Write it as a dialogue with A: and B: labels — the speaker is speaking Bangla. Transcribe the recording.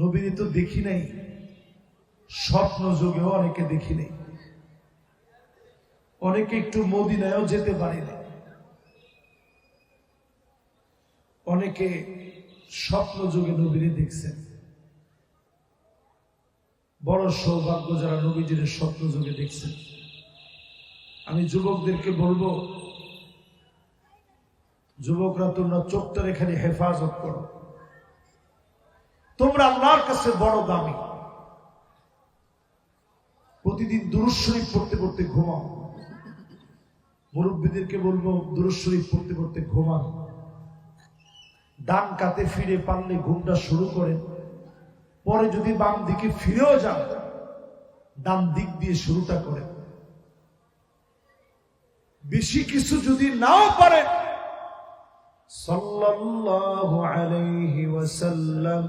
A: নবীরে তো দেখি নাই। স্বপ্ন যুগেও অনেকে দেখি নাই। অনেকে একটু মদিনায়ও যেতে পারি না অনেকে স্বপ্ন যুগে নবীরে দেখছেন। বড় সৌভাগ্য যারা নবীজির স্বপ্ন যুগে দেখছেন। আমি যুবকদেরকে বলব, যুবকরা তোমরা চোখটা এখানে হেফাজত করো। তোমরা আল্লাহর কাছে বড় দামি। প্রতিদিন দুরুজ শরীফ পড়তে পড়তে ঘুমাও। মুরব্বীদেরকে বলব দুরুজ শরীফ পড়তে পড়তে ঘুমান ডান কাতে ফিরে পারলে ঘুমটা শুরু করেন। পরে যদি বাম দিকে ফিরেও যান, ডান দিক দিয়ে শুরুটা করেন। বেশি কিছু যদি নাও পারেন, সাল্লাল্লাহু আলাইহি ওয়াসাল্লাম